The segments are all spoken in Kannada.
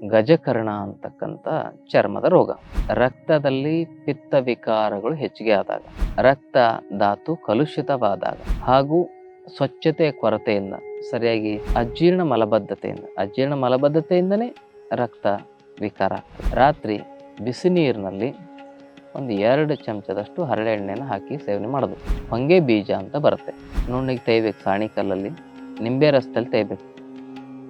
ಗಜಕರ್ಣ ಅಂತಕ್ಕಂಥ ಚರ್ಮದ ರೋಗ. ರಕ್ತದಲ್ಲಿ ಪಿತ್ತ ವಿಕಾರಗಳು ಹೆಚ್ಚಿಗೆ ಆದಾಗ, ರಕ್ತ ಧಾತು ಕಲುಷಿತವಾದಾಗ ಹಾಗೂ ಸ್ವಚ್ಛತೆಯ ಕೊರತೆಯಿಂದ, ಸರಿಯಾಗಿ ಅಜೀರ್ಣ ಮಲಬದ್ಧತೆಯಿಂದ, ಅಜೀರ್ಣ ಮಲಬದ್ಧತೆಯಿಂದನೇ ರಕ್ತ ವಿಕಾರ ರಾತ್ರಿ ಬಿಸಿ ನೀರಿನಲ್ಲಿ ಒಂದು ಎರಡು ಚಮಚದಷ್ಟು ಹರಳೆ ಎಣ್ಣೆನ ಹಾಕಿ ಸೇವನೆ ಮಾಡೋದು ಹೊಂಗೆ ಬೀಜ ಅಂತ ಬರುತ್ತೆ. ನುಣ್ಣಿಗೆ ತೇಯ್ಬೇಕು ಸಾಣಿಕಲ್ಲಲ್ಲಿ ನಿಂಬೆ ರಸದಲ್ಲಿ ತೇಯ್ಬೇಕು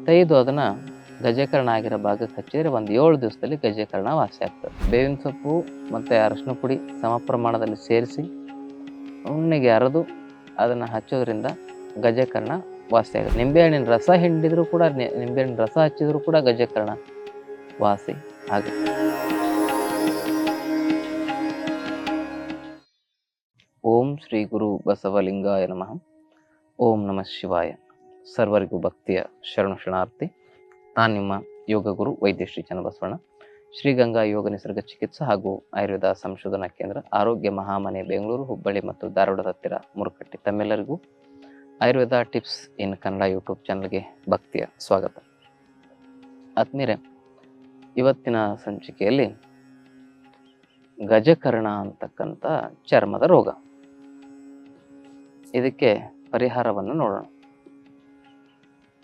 ತೆಗೆದು ಅದನ್ನು ಗಜಕರ್ಣ ಆಗಿರೋ ಭಾಗಕ್ಕೆ ಹಚ್ಚಿದರೆ ಒಂದು ಏಳು ದಿವಸದಲ್ಲಿ ಗಜೇಕರಣ ವಾಸಿ ಆಗ್ತದೆ. ಬೇವಿನ ಸೊಪ್ಪು ಮತ್ತು ಅರಶಿನ ಪುಡಿ ಸಮ ಪ್ರಮಾಣದಲ್ಲಿ ಸೇರಿಸಿ ಉಣ್ಣೆಗೆ ಅರೆದು ಅದನ್ನು ಹಚ್ಚೋದ್ರಿಂದ ಗಜಕರ್ಣ ವಾಸಿ ಆಗುತ್ತೆ ನಿಂಬೆಹಣ್ಣಿನ ರಸ ಹಿಂಡಿದರೂ ಕೂಡ, ನಿಂಬೆಹಣ್ಣಿನ ರಸ ಹಚ್ಚಿದರೂ ಕೂಡ ಗಜಕರ್ಣ ವಾಸಿ ಆಗುತ್ತೆ ಓಂ ಶ್ರೀ ಗುರು ಬಸವಲಿಂಗಾಯ ನಮಃ. ಓಂ ನಮಃ ಶಿವಾಯ. ಸರ್ವರಿಗೂ ಭಕ್ತಿಯ ಶರಣು ಶರಣಾರ್ಥಿ. ನಾನು ನಿಮ್ಮ ಯೋಗ ಗುರು ವೈದ್ಯ ಶ್ರೀ ಚನ್ನಬಸವಣ್ಣ. ಶ್ರೀಗಂಗಾ ಯೋಗ ನಿಸರ್ಗ ಚಿಕಿತ್ಸಾ ಹಾಗೂ ಆಯುರ್ವೇದ ಸಂಶೋಧನಾ ಕೇಂದ್ರ, ಆರೋಗ್ಯ ಮಹಾಮನೆ, ಬೆಂಗಳೂರು, ಹುಬ್ಬಳ್ಳಿ ಮತ್ತು ಧಾರವಾಡದ ಹತ್ತಿರ ಮುರುಕಟ್ಟಿ ತಮ್ಮೆಲ್ಲರಿಗೂ Ayurveda tips in Kannada YouTube ಚಾನಲ್ಗೆ ಭಕ್ತಿಯ ಸ್ವಾಗತ. ಆತ್ಮೀರೆ ಇವತ್ತಿನ ಸಂಚಿಕೆಯಲ್ಲಿ ಗಜಕರ್ಣ ಅಂತಕ್ಕಂಥ ಚರ್ಮದ ರೋಗ. ಇದಕ್ಕೆ ಪರಿಹಾರವನ್ನು ನೋಡೋಣ.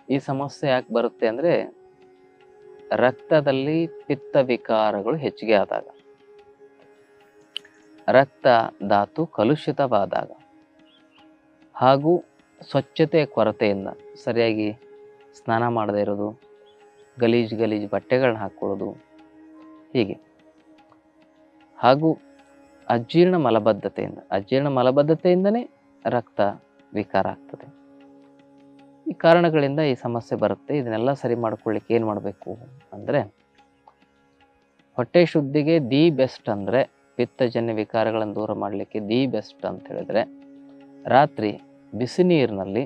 ಈ ಸಮಸ್ಯೆ ಯಾಕೆ ಬರುತ್ತೆ ಅಂದರೆ ರಕ್ತದಲ್ಲಿ ಪಿತ್ತ ವಿಕಾರಗಳು ಹೆಚ್ಚಿಗೆ ಆದಾಗ. ರಕ್ತ ಧಾತು ಕಲುಷಿತವಾದಾಗ. ಹಾಗೂ ಸ್ವಚ್ಛತೆಯ ಕೊರತೆಯಿಂದ ಸರಿಯಾಗಿ ಸ್ನಾನ ಮಾಡದೇ ಇರೋದು, ಗಲೀಜು ಗಲೀಜು ಬಟ್ಟೆಗಳನ್ನ ಹಾಕ್ಕೊಳ್ಳೋದು, ಹೀಗೆ. ಹಾಗೂ ಅಜೀರ್ಣ ಮಲಬದ್ಧತೆಯಿಂದ, ಅಜೀರ್ಣ ಮಲಬದ್ಧತೆಯಿಂದನೇ ರಕ್ತ ವಿಕಾರ ಆಗ್ತದೆ. ಈ ಕಾರಣಗಳಿಂದ ಈ ಸಮಸ್ಯೆ ಬರುತ್ತೆ. ಇದನ್ನೆಲ್ಲ ಸರಿ ಮಾಡ್ಕೊಳ್ಳಿಕ್ಕೆ ಏನು ಮಾಡಬೇಕು ಅಂದರೆ ಹೊಟ್ಟೆ ಶುದ್ಧಿಗೆ ದಿ ಬೆಸ್ಟ್ ಅಂದರೆ ಪಿತ್ತಜನ್ಯ ವಿಕಾರಗಳನ್ನು ದೂರ ಮಾಡಲಿಕ್ಕೆ ದಿ ಬೆಸ್ಟ್ ಅಂತ ಹೇಳಿದ್ರೆ ರಾತ್ರಿ ಬಿಸಿ ನೀರಿನಲ್ಲಿ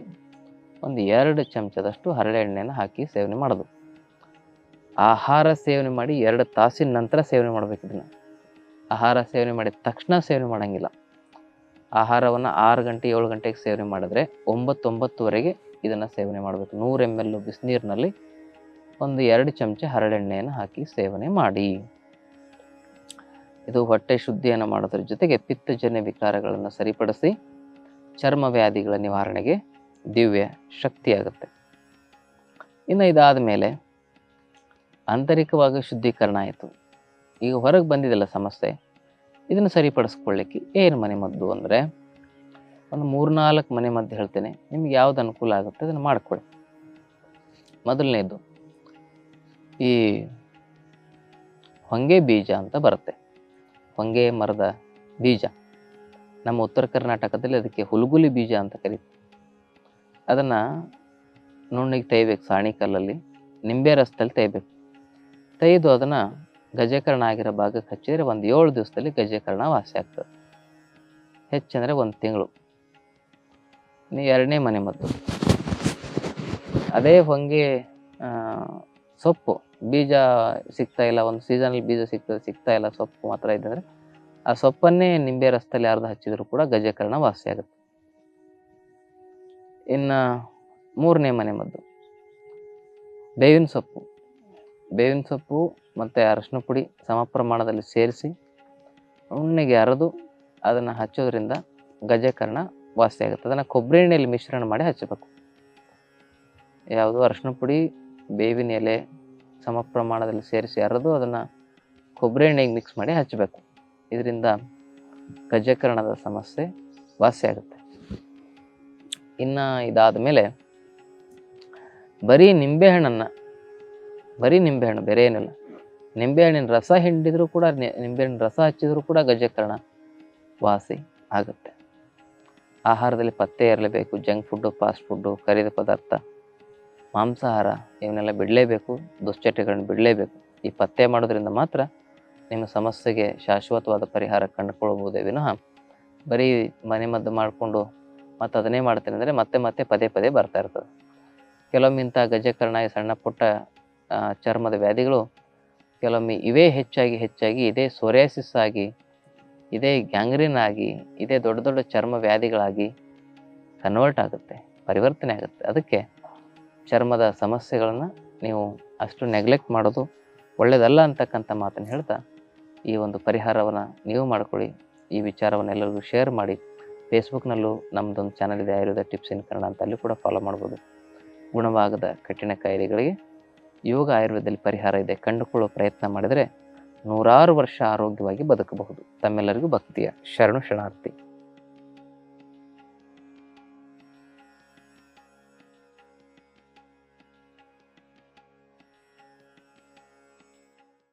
ಒಂದು ಎರಡು ಚಮಚದಷ್ಟು ಹರಳೆ ಎಣ್ಣೆನ ಹಾಕಿ ಸೇವನೆ ಮಾಡೋದು. ಆಹಾರ ಸೇವನೆ ಮಾಡಿ ಎರಡು ತಾಸಿನ ನಂತರ ಸೇವನೆ ಮಾಡಬೇಕು ಇದನ್ನು. ಆಹಾರ ಸೇವನೆ ಮಾಡಿದ ತಕ್ಷಣ ಸೇವನೆ ಮಾಡೋಂಗಿಲ್ಲ. ಆಹಾರವನ್ನು ಆರು ಗಂಟೆ ಏಳು ಗಂಟೆಗೆ ಸೇವನೆ ಮಾಡಿದ್ರೆ ಒಂಬತ್ತೊಂಬತ್ತುವರೆಗೆ ಇದನ್ನು ಸೇವನೆ ಮಾಡಬೇಕು. ನೂರು ಎಂ ಎಲ್ ಬಿಸಿನೀರಿನಲ್ಲಿ ಒಂದು ಎರಡು ಚಮಚ ಹರಳೆಣ್ಣೆಯನ್ನು ಹಾಕಿ ಸೇವನೆ ಮಾಡಿ. ಇದು ಹೊಟ್ಟೆ ಶುದ್ಧಿಯನ್ನು ಮಾಡೋದ್ರ ಜೊತೆಗೆ ಪಿತ್ತಜನ್ಯ ವಿಕಾರಗಳನ್ನು ಸರಿಪಡಿಸಿ ಚರ್ಮ ವ್ಯಾಧಿಗಳ ನಿವಾರಣೆಗೆ ದಿವ್ಯ ಶಕ್ತಿಯಾಗುತ್ತೆ. ಇನ್ನು ಇದಾದ ಮೇಲೆ ಆಂತರಿಕವಾಗಿ ಶುದ್ಧೀಕರಣ ಆಯಿತು. ಈಗ ಹೊರಗೆ ಬಂದಿದೆಲ್ಲ ಸಮಸ್ಯೆ, ಇದನ್ನು ಸರಿಪಡಿಸ್ಕೊಳ್ಳಿಕ್ಕೆ ಏನು ಮನೆ ಮದ್ದು ಅಂದರೆ ಒಂದು ಮೂರ್ನಾಲ್ಕು ಮನೆ ಮದ್ದು ಹೇಳ್ತೇನೆ. ನಿಮ್ಗೆ ಯಾವ್ದು ಅನುಕೂಲ ಆಗುತ್ತೆ ಅದನ್ನು ಮಾಡಿಕೊಳ್ಳಿ ಮೊದಲನೇದು, ಈ ಹೊಂಗೆ ಬೀಜ ಅಂತ ಬರುತ್ತೆ. ಹೊಂಗೆ ಮರದ ಬೀಜ. ನಮ್ಮ ಉತ್ತರ ಕರ್ನಾಟಕದಲ್ಲಿ ಅದಕ್ಕೆ ಹುಲ್ಗುಲಿ ಬೀಜ ಅಂತ ಕರೀತೀವಿ. ಅದನ್ನು ನುಣ್ಣಿಗೆ ತೆಯ್ಬೇಕು ಸಾಣಿಕಲ್ಲಲ್ಲಿ ನಿಂಬೆ ರಸದಲ್ಲಿ ತೆಯ್ಬೇಕು ತೆಯ್ದು ಅದನ್ನು ಗಜಕರ್ಣ ಆಗಿರೋ ಭಾಗಕ್ಕೆ ಹಚ್ಚಿದರೆ ಒಂದು ಏಳು ದಿವಸದಲ್ಲಿ ಗಜಕರ್ಣ ವಾಸಿ ಆಗ್ತದೆ. ಹೆಚ್ಚಂದರೆ ಒಂದು ತಿಂಗಳು. ಎರಡನೇ ಮನೆ ಮದ್ದು ಅದೇ ಹೊಂಗೆ ಸೊಪ್ಪು. ಬೀಜ ಸಿಗ್ತಾ ಇಲ್ಲ, ಒಂದು ಸೀಸನಲ್ಲಿ ಬೀಜ ಸಿಗ್ತದೆ ಸಿಗ್ತಾ ಇಲ್ಲ, ಸೊಪ್ಪು ಮಾತ್ರ ಇದ್ದಂದರೆ ಆ ಸೊಪ್ಪನ್ನೇ ನಿಂಬೆ ರಸದಲ್ಲಿ ಅರ್ಧ ಹಚ್ಚಿದ್ರು ಕೂಡ ಗಜಕರ್ಣ ವಾಸಿ ಆಗುತ್ತೆ. ಇನ್ನು ಮೂರನೇ ಮನೆ ಮದ್ದು. ಬೇವಿನ ಸೊಪ್ಪು. ಬೇವಿನ ಸೊಪ್ಪು ಮತ್ತು ಅರಶಿನ ಪುಡಿ ಸಮ ಪ್ರಮಾಣದಲ್ಲಿ ಸೇರಿಸಿ, ಉಣ್ಣೆಗೆ ಅರೆದು, ಅದನ್ನು ಹಚ್ಚೋದ್ರಿಂದ ಗಜಕರ್ಣ ವಾಸಿ ಆಗುತ್ತೆ. ಅದನ್ನು ಕೊಬ್ಬರಿ ಎಣ್ಣೆಯಲ್ಲಿ ಮಿಶ್ರಣ ಮಾಡಿ ಹಚ್ಚಬೇಕು. ಯಾವುದು ಅರಶಿನ ಪುಡಿ, ಬೇವಿನ ಎಲೆ, ಸಮ ಪ್ರಮಾಣದಲ್ಲಿ ಸೇರಿಸಿ ಅರೆದು ಅದನ್ನು ಕೊಬ್ಬರಿ ಎಣ್ಣೆಗೆ ಮಿಕ್ಸ್ ಮಾಡಿ ಹಚ್ಚಬೇಕು. ಇದರಿಂದ ಗಜಕರಣದ ಸಮಸ್ಯೆ ವಾಸಿ ಆಗುತ್ತೆ. ಇನ್ನು ಇದಾದ ಮೇಲೆ ಬರೀ ನಿಂಬೆಹಣ್ಣನ್ನು ಬರೀ ನಿಂಬೆಹಣ್ಣು ಬೇರೆ ಏನಿಲ್ಲ. ನಿಂಬೆಹಣ್ಣಿನ ರಸ ಹಿಂಡಿದರೂ ಕೂಡ ನಿಂಬೆಹಣ್ಣಿನ ರಸ ಹಚ್ಚಿದರೂ ಕೂಡ ಗಜಕರಣ ವಾಸಿ ಆಗುತ್ತೆ. ಆಹಾರದಲ್ಲಿ ಪತ್ತೆ ಇರಲೇಬೇಕು ಜಂಕ್ ಫುಡ್ಡು ಫಾಸ್ಟ್ ಫುಡ್ಡು ಕರಿದ ಪದಾರ್ಥ, ಮಾಂಸಾಹಾರ, ಇವನ್ನೆಲ್ಲ ಬಿಡಲೇಬೇಕು, ದುಶ್ಚಟಗಳನ್ನು ಬಿಡಲೇಬೇಕು. ಈ ಪತ್ತೆ ಮಾಡೋದ್ರಿಂದ ಮಾತ್ರ ನಿಮ್ಮ ಸಮಸ್ಯೆಗೆ ಶಾಶ್ವತವಾದ ಪರಿಹಾರ ಕಂಡುಕೊಳ್ಬೋದೇ, ವಿನಃ ಬರೀ ಮನೆ ಮದ್ದು ಮಾಡಿಕೊಂಡು ಮತ್ತು ಅದನ್ನೇ ಮಾಡ್ತೇನೆ ಅಂದರೆ ಮತ್ತೆ ಮತ್ತೆ ಪದೇ ಪದೇ ಬರ್ತಾ ಇರ್ತದೆ. ಕೆಲವೊಮ್ಮೆ ಇಂಥ ಗಜಕರ್ಣ ಸಣ್ಣ ಪುಟ್ಟ ಚರ್ಮದ ವ್ಯಾಧಿಗಳು ಕೆಲವೊಮ್ಮೆ ಇವೇ ಹೆಚ್ಚಾಗಿ ಹೆಚ್ಚಾಗಿ ಇದೇ ಸೋರಿಯಾಸಿಸ್ ಆಗಿ ಇದೇ ಗ್ಯಾಂಗ್ರೀನ್ ಆಗಿ, ಇದೇ ದೊಡ್ಡ ದೊಡ್ಡ ಚರ್ಮ ವ್ಯಾಧಿಗಳಾಗಿ ಕನ್ವರ್ಟ್ ಆಗುತ್ತೆ, ಪರಿವರ್ತನೆ ಆಗುತ್ತೆ. ಅದಕ್ಕೆ ಚರ್ಮದ ಸಮಸ್ಯೆಗಳನ್ನು ನೀವು ಅಷ್ಟು ನೆಗ್ಲೆಕ್ಟ್ ಮಾಡೋದು ಒಳ್ಳೆಯದಲ್ಲ ಅಂತಕ್ಕಂಥ ಮಾತನ್ನು ಹೇಳ್ತಾ ಈ ಒಂದು ಪರಿಹಾರವನ್ನು ನೀವು ಮಾಡ್ಕೊಳ್ಳಿ. ಈ ವಿಚಾರವನ್ನು ಎಲ್ಲರಿಗೂ ಶೇರ್ ಮಾಡಿ. ಫೇಸ್ಬುಕ್ನಲ್ಲೂ ನಮ್ಮದೊಂದು ಚಾನಲ್ ಇದೆ, ಆಯುರ್ವೇದ ಟಿಪ್ಸ್ ಇನ್ ಕನ್ನಡ ಅಂತ ಅಲ್ಲಿ ಕೂಡ ಫಾಲೋ ಮಾಡ್ಬೋದು. ಗುಣವಾಗದ ಕಠಿಣ ಕಾಯಿಲೆಗಳಿಗೆ ಯೋಗ ಆಯುರ್ವೇದದಲ್ಲಿ ಪರಿಹಾರ ಇದೆ. ಕಂಡುಕೊಳ್ಳೋ ಪ್ರಯತ್ನ ಮಾಡಿದರೆ ನೂರಾರು ವರ್ಷ ಆರೋಗ್ಯವಾಗಿ ಬದುಕಬಹುದು. ತಮ್ಮೆಲ್ಲರಿಗೂ ಭಕ್ತಿಯ ಶರಣು ಶರಣಾರ್ಥಿ.